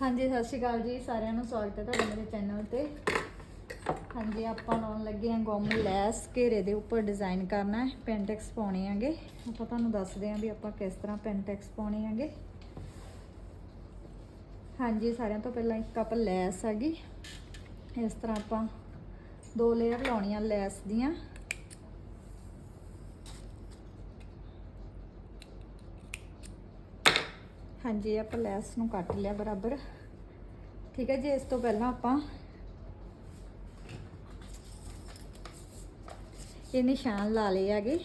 ਹਾਂਜੀ, ਸਤਿ ਸ਼੍ਰੀ ਅਕਾਲ ਜੀ, ਸਾਰਿਆਂ ਨੂੰ ਸਵਾਗਤ ਹੈ ਤੁਹਾਡਾ ਮੇਰੇ ਚੈਨਲ ਤੇ। ਹਾਂਜੀ, ਆਪਾਂ ਲਾਉਣ ਲੱਗੇ ਹਾਂ ਗੋਮ ਲੈਸ, ਘੇਰੇ ਦੇ ਉੱਪਰ ਡਿਜ਼ਾਈਨ ਕਰਨਾ ਹੈ ਪੈਂਟੈਕਸ ਪਾਉਣੇ ਆਂਗੇ ਆਪਾਂ ਤੁਹਾਨੂੰ ਦੱਸਦੇ ਆਂ ਵੀ ਆਪਾਂ ਕਿਸ ਤਰ੍ਹਾਂ ਪੈਂਟੈਕਸ ਪਾਉਣੇ ਆਂਗੇ ਹਾਂਜੀ, ਸਾਰਿਆਂ ਤੋਂ ਪਹਿਲਾਂ ਇੱਕ ਕੱਪ ਲੈਸ ਹੈਗੀ। ਇਸ ਤਰ੍ਹਾਂ ਆਪਾਂ ਦੋ ਲੇਅਰ ਲਾਉਣੀਆਂ ਲੈਸ ਦੀਆਂ। ਹਾਂਜੀ, ਆਪਾਂ ਲੈਸ ਨੂੰ ਕੱਟ ਲਿਆ ਬਰਾਬਰ। ਠੀਕ ਹੈ ਜੀ, ਇਸ ਤੋਂ ਪਹਿਲਾਂ ਆਪਾਂ ਇਹ ਨਿਸ਼ਾਨ ਲਾ ਲਏ ਹੈਗੇ।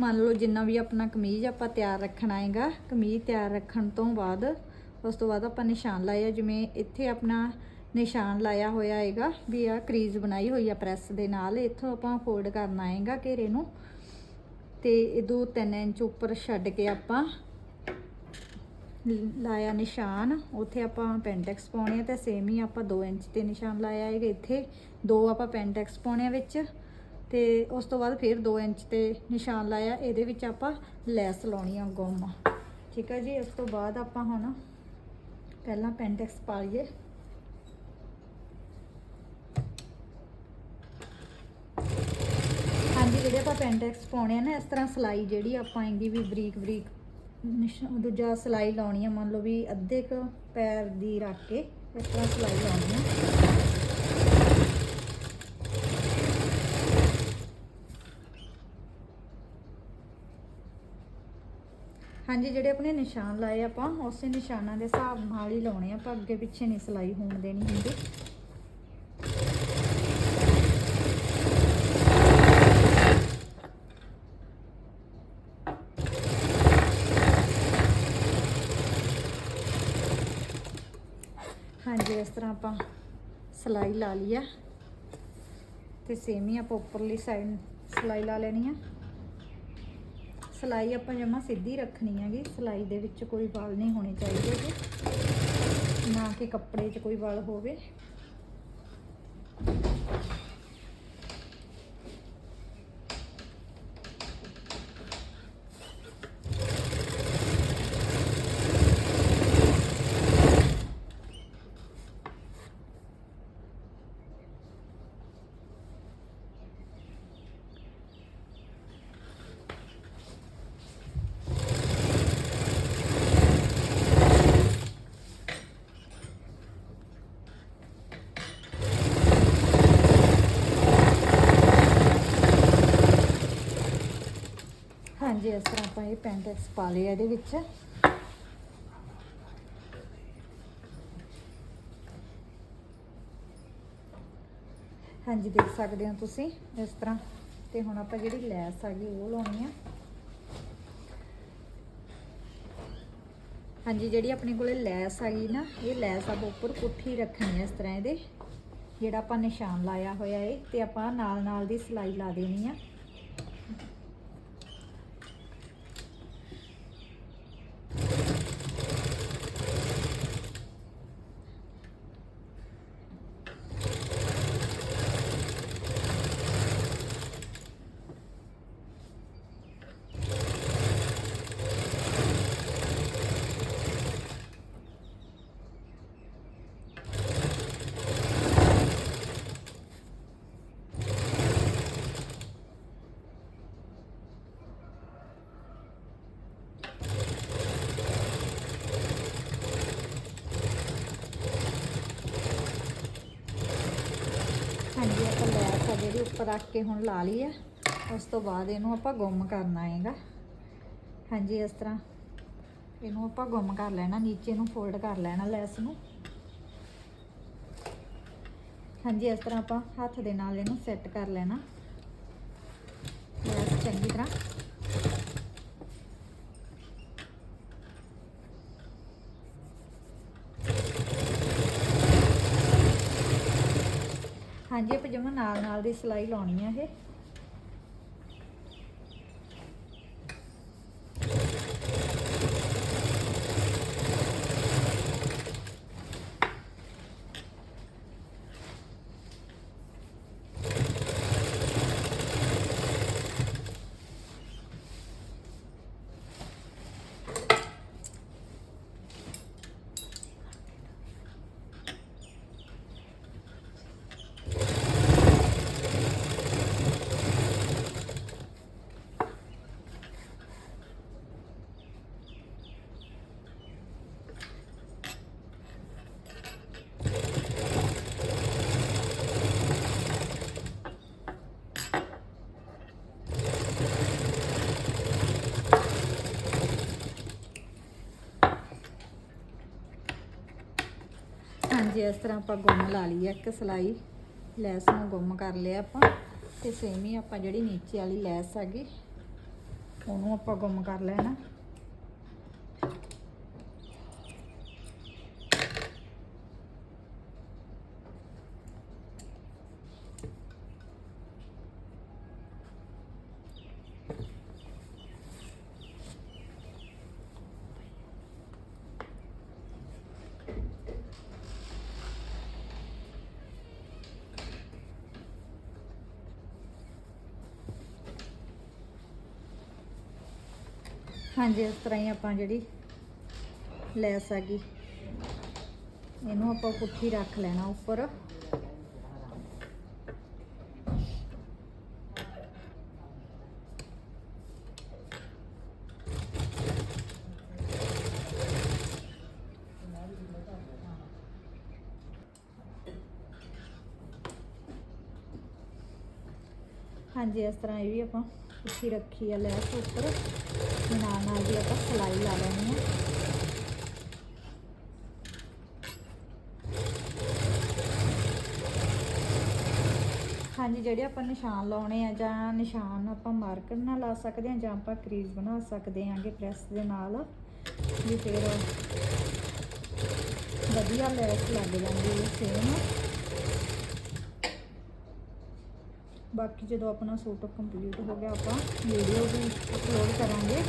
ਮੰਨ ਲਓ, ਜਿੰਨਾ ਵੀ ਆਪਣਾ ਕਮੀਜ਼ ਆਪਾਂ ਤਿਆਰ ਰੱਖਣਾ ਹੈਗਾ, ਕਮੀਜ਼ ਤਿਆਰ ਰੱਖਣ ਤੋਂ ਬਾਅਦ ਉਸ ਤੋਂ ਬਾਅਦ ਆਪਾਂ ਨਿਸ਼ਾਨ ਲਾਇਆ, ਜਿਵੇਂ ਇੱਥੇ ਆਪਣਾ ਨਿਸ਼ਾਨ ਲਾਇਆ ਹੋਇਆ ਹੈਗਾ ਵੀ ਆ ਕਰੀਜ਼ ਬਣਾਈ ਹੋਈ ਆ ਪ੍ਰੈਸ ਦੇ ਨਾਲ, ਇੱਥੋਂ ਆਪਾਂ ਫੋਲਡ ਕਰਨਾ ਹੈਗਾ ਘੇਰੇ ਨੂੰ। ਤੇ ਇਹ ਦੋ 3 ਇੰਚ ਉੱਪਰ ਛੱਡ ਕੇ ਆਪਾਂ ਲਾਇਆ ਨਿਸ਼ਾਨ। ਉੱਥੇ ਆਪਾਂ ਪੈਂਟੈਕਸ ਪਾਉਣੇ ਆ ਤੇ ਸੇਮ ਹੀ ਆਪਾਂ 2 ਇੰਚ ਤੇ ਨਿਸ਼ਾਨ ਲਾਇਆ ਹੈਗਾ ਇੱਥੇ। ਦੋ ਆਪਾਂ ਪੈਂਟੈਕਸ ਪਾਉਣੇ ਆ ਵਿੱਚ ਤੇ ਉਸ ਤੋਂ ਬਾਅਦ ਫਿਰ 2 ਇੰਚ ਤੇ ਨਿਸ਼ਾਨ ਲਾਇਆ। ਇਹਦੇ ਵਿੱਚ ਆਪਾਂ ਲੈਸ ਲਾਉਣੀ ਆ ਗੁੰਮ। ਠੀਕ ਹੈ ਜੀ, ਉਸ ਤੋਂ ਬਾਅਦ ਆਪਾਂ ਹੁਣ ਪਹਿਲਾਂ ਪੈਂਟੈਕਸ ਪਾ ਲਈਏ ਹਾਂਜੀ, ਜਿਹੜੇ ਆਪਾਂ ਪੈਂਟੈਕਸ ਪਾਉਣੇ ਆ ਨਾ, ਇਸ ਤਰ੍ਹਾਂ ਸਲਾਈ ਜਿਹੜੀ ਆਪਾਂ ਆਏਗੀ ਵੀ ਬਰੀਕ ਬਰੀਕ ਨਿਸ਼ਾ- ਦੂਜਾ ਸਲਾਈ ਲਾਉਣੀ ਆ, ਮੰਨ ਲਓ ਵੀ ਅੱਧੇ ਕ ਪੈਰ ਦੀ ਰੱਖ ਕੇ ਇਸ ਤਰ੍ਹਾਂ ਸਲਾਈ ਲਾਉਣੀ ਆ। ਹਾਂਜੀ, ਜਿਹੜੇ ਆਪਣੇ ਨਿਸ਼ਾਨ ਲਾਏ ਆਪਾਂ, ਉਸੇ ਨਿਸ਼ਾਨਾਂ ਦੇ ਹਿਸਾਬ ਨਾਲ ਹੀ ਲਾਉਣੇ ਆ, ਆਪਾਂ ਅੱਗੇ ਪਿੱਛੇ ਨਹੀਂ ਸਲਾਈ ਹੋਣ ਦੇਣੀ ਹੁੰਦੀ। ਹਾਂਜੀ ਇਸ ਤਰ੍ਹਾਂ ਆਪਾਂ ਸਲਾਈ ਲਾ ਲਈ ਆ ਤੇ ਸੇਮ ਹੀ ਆਪਾਂ ਉੱਪਰਲੀ ਸਾਈਡ ਸਲਾਈ ਲਾ ਲੈਣੀ ਆ। ਸਲਾਈ ਆਪਾਂ ਜਮਾ ਸਿੱਧੀ ਰੱਖਣੀ ਹੈਗੀ, ਸਲਾਈ ਦੇ ਵਿੱਚ ਕੋਈ ਵਾਲ ਨਹੀਂ ਹੋਣੇ ਚਾਹੀਦੇ ਜੀ ਨਾ ਕਿ ਕੱਪੜੇ 'ਚ ਕੋਈ ਵਾਲ ਹੋਵੇ ਹਾਂਜੀ ਇਸ ਤਰ੍ਹਾਂ ਆਪਾਂ ਇਹ ਪੈਂਟੈਕਸ ਪਾ ਲਿਆ ਇਹਦੇ ਵਿੱਚ। ਹਾਂਜੀ, ਦੇਖ ਸਕਦੇ ਹੋ ਤੁਸੀਂ ਇਸ ਤਰ੍ਹਾਂ। ਤੇ ਹੁਣ ਆਪਾਂ ਜਿਹੜੀ ਲੈਸ ਆ ਗਈ, ਉਹ ਲਾਉਣੀ ਆ। ਹਾਂਜੀ, ਜਿਹੜੀ ਆਪਣੇ ਕੋਲੇ ਲੈਸ ਆ ਗਈ ਨਾ, ਇਹ ਲੈਸ ਆਪਾਂ ਉੱਪਰ ਪੁੱਠੀ ਰੱਖਣੀ ਹੈ ਇਸ ਤਰ੍ਹਾਂ ਇਹਦੇ। ਜਿਹੜਾ ਆਪਾਂ ਨਿਸ਼ਾਨ ਲਾਇਆ ਹੋਇਆ ਏ, ਤੇ ਆਪਾਂ ਨਾਲ ਨਾਲ ਦੀ ਸਿਲਾਈ ਲਾ ਦੇਣੀ ਆ ਹਾਂਜੀ ਆਪਾਂ ਲੈਸ ਆ ਜਿਹੜੀ ਉੱਪਰ ਰੱਖ ਕੇ ਹੁਣ ਲਾ ਲਈ ਆ ਉਸ ਤੋਂ ਬਾਅਦ ਇਹਨੂੰ ਆਪਾਂ ਗੁੰਮ ਕਰਨਾ ਹੈਗਾ। ਹਾਂਜੀ, ਇਸ ਤਰ੍ਹਾਂ। ਇਹਨੂੰ ਆਪਾਂ ਗੁੰਮ ਕਰ ਲੈਣਾ, ਨੀਚੇ ਨੂੰ ਫੋਲਡ ਕਰ ਲੈਣਾ ਲੈਸ ਨੂੰ। ਹਾਂਜੀ, ਇਸ ਤਰ੍ਹਾਂ ਆਪਾਂ ਹੱਥ ਦੇ ਨਾਲ ਇਹਨੂੰ ਸੈੱਟ ਕਰ ਲੈਣਾ। ਲੈਸ ਚੰਗੀ ਤਰ੍ਹਾਂ। ਹਾਂਜੀ ਆਪਾਂ ਜਮਾ ਨਾਲ ਨਾਲ ਦੀ ਸਿਲਾਈ ਲਾਉਣੀ ਆ ਇਹ। ਹਾਂਜੀ ਇਸ ਤਰ੍ਹਾਂ ਆਪਾਂ ਗੁੰਮ ਲਾ ਲਈ ਇੱਕ ਸਲਾਈ ਲੈਸ ਨੂੰ ਗੁੰਮ ਕਰ ਲਿਆ ਆਪਾਂ, ਤੇ ਸੇਮ ਹੀ ਆਪਾਂ ਜਿਹੜੀ ਨੀਚੇ ਵਾਲੀ ਲੈਸ ਹੈਗੀ, ਉਹਨੂੰ ਆਪਾਂ ਗੁੰਮ ਕਰ ਲੈਣਾ। ਹਾਂਜੀ, ਇਸ ਤਰ੍ਹਾਂ ਹੀ ਆਪਾਂ ਜਿਹੜੀ ਲੈਸ ਹੈਗੀ, ਇਹਨੂੰ ਆਪਾਂ ਪੁੱਠੀ ਰੱਖ ਲੈਣਾ ਉੱਪਰ। ਹਾਂਜੀ, ਇਸ ਤਰ੍ਹਾਂ ਇਹ ਵੀ ਆਪਾਂ ਪੁੱਠੀ ਰੱਖੀ ਆ ਲੈਸ ਉੱਪਰ। ਨਾਲ ਨਾਲ ਦੀ ਆਪਾਂ ਸਲਾਈ ਲਾ ਲੈਣੀ ਆ। ਹਾਂਜੀ, ਜਿਹੜੇ ਆਪਾਂ ਨਿਸ਼ਾਨ ਲਾਉਣੇ ਆ ਜਾਂ ਨਿਸ਼ਾਨ ਆਪਾਂ ਮਾਰਕਰ ਨਾਲ ਲਾ ਸਕਦੇ ਆ ਜਾਂ ਆਪਾਂ ਕਰੀਜ਼ ਬਣਾ ਸਕਦੇ ਆਂਗੇ ਪ੍ਰੈਸ ਦੇ ਨਾਲ। ਵੀ ਫਿਰ ਵਧੀਆ ਲੈਸ ਲੱਗ ਜਾਂਦੀ ਹੈ ਸੇਮ। ਬਾਕੀ ਜਦੋਂ ਆਪਣਾ ਸੂਟ ਕੰਪਲੀਟ ਹੋ ਗਿਆ, ਆਪਾਂ ਵੀਡੀਓ ਵੀ ਅਪਲੋਡ ਕਰਾਂਗੇ।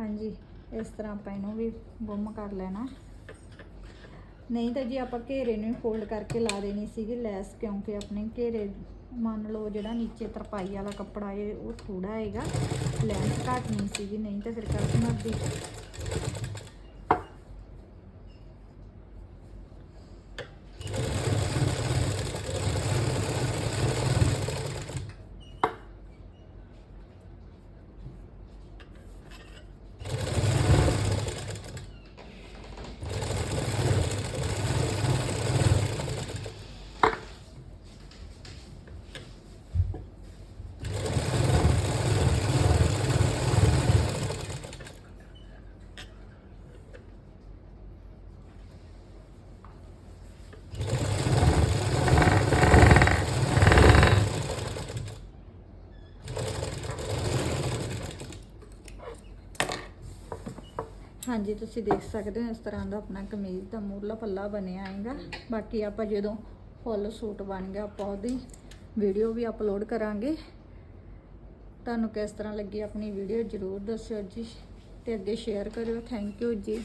ਹਾਂਜੀ, ਇਸ ਤਰ੍ਹਾਂ ਆਪਾਂ ਇਹਨੂੰ ਵੀ ਗੁੰਮ ਕਰ ਲੈਣਾ। ਨਹੀਂ ਤਾਂ ਜੀ, ਆਪਾਂ ਘੇਰੇ ਨੂੰ ਫੋਲਡ ਕਰਕੇ ਲਾ ਦੇਣੀ ਸੀਗੀ ਲੈਸ, ਕਿਉਂਕਿ ਆਪਣੇ ਘੇਰੇ, ਮੰਨ ਲਓ ਜਿਹੜਾ ਨੀਚੇ ਤਰਪਾਈ ਵਾਲਾ ਕੱਪੜਾ ਹੈ, ਉਹ ਥੋੜਾ ਹੈਗਾ। ਲੈਂਥ ਘੱਟ ਨਹੀਂ ਸੀਗੀ, ਨਹੀਂ ਤਾਂ ਫਿਰ ਕਸਟਮਰ ਦੀ ਹਾਂਜੀ, ਤੁਸੀਂ ਦੇਖ ਸਕਦੇ ਹੋ ਇਸ ਤਰ੍ਹਾਂ ਦਾ ਆਪਣਾ ਕਮੀਜ਼ ਦਾ ਮੂਰਲਾ ਪੱਲਾ ਬਣਿਆ ਆਏਗਾ ਬਾਕੀ ਆਪਾਂ ਜਦੋਂ ਫੁੱਲ ਸੂਟ ਬਣ ਗਿਆ, ਆਪਾਂ ਉਹਦੀ ਵੀਡੀਓ ਵੀ ਅਪਲੋਡ ਕਰਾਂਗੇ। ਤੁਹਾਨੂੰ ਕਿਸ ਤਰ੍ਹਾਂ ਲੱਗੀ ਆਪਣੀ ਵੀਡੀਓ ਜਰੂਰ ਦੱਸਿਓ ਜੀ ਤੇ ਅੱਗੇ ਸ਼ੇਅਰ ਕਰਿਓ। ਥੈਂਕ ਯੂ ਜੀ।